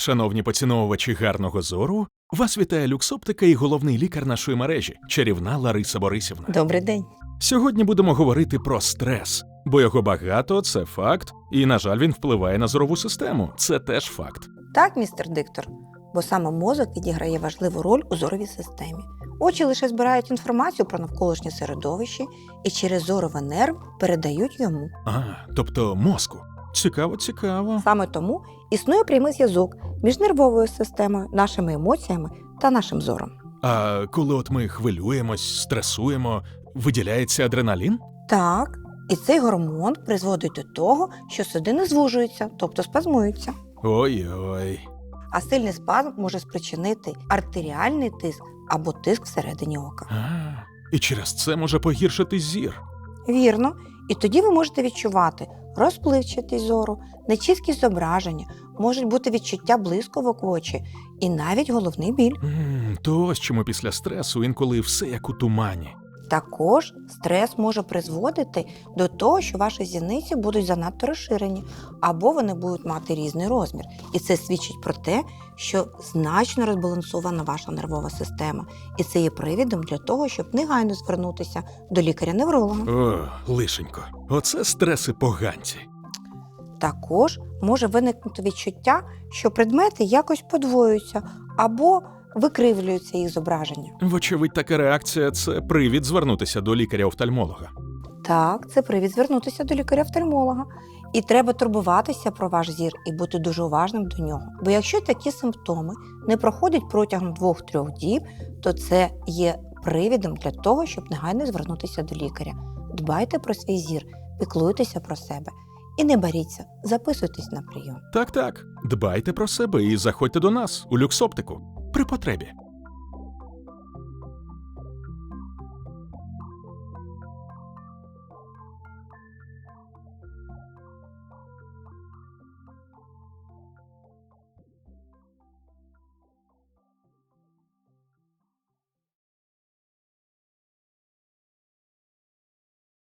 Шановні поціновувачі гарного зору, вас вітає люксоптика і головний лікар нашої мережі, чарівна Лариса Борисівна. Добрий день. Сьогодні будемо говорити про стрес, бо його багато, це факт, і, на жаль, він впливає на зорову систему. Це теж факт. Так, містер диктор, бо саме мозок відіграє важливу роль у зоровій системі. Очі лише збирають інформацію про навколишнє середовище і через зоровий нерв передають йому. А, тобто мозку. Цікаво, цікаво. Саме тому існує прямий зв'язок між нервовою системою, нашими емоціями та нашим зором. А коли от ми хвилюємось, стресуємо, виділяється адреналін? Так, і цей гормон призводить до того, що судини звужуються, тобто спазмуються. Ой-ой. А сильний спазм може спричинити артеріальний тиск або тиск всередині ока. А, і через це може погіршити зір. Вірно, і тоді ви можете відчувати розпливчатість зору, нечіткість зображення, можуть бути відчуття блисковок в очі і навіть головний біль. М, То ось чому після стресу інколи все як у тумані. Також стрес може призводити до того, що ваші зіниці будуть занадто розширені, або вони будуть мати різний розмір. І це свідчить про те, що значно розбалансована ваша нервова система, і це є привідом для того, щоб негайно звернутися до лікаря-невролога. О, лишенько. Оце стреси поганці. Також може виникнути відчуття, що предмети якось подвоюються або викривлюються їх зображення. Вочевидь, така реакція це привід звернутися до лікаря-офтальмолога. Так, це привід звернутися до лікаря-офтальмолога. І треба турбуватися про ваш зір і бути дуже уважним до нього. Бо якщо такі симптоми не проходять протягом 2-3 діб, то це є привідом для того, щоб негайно звернутися до лікаря. Дбайте про свій зір, піклуйтеся про себе і не боріться, записуйтесь на прийом. Так, так. Дбайте про себе і заходьте до нас у люксоптику при потребі.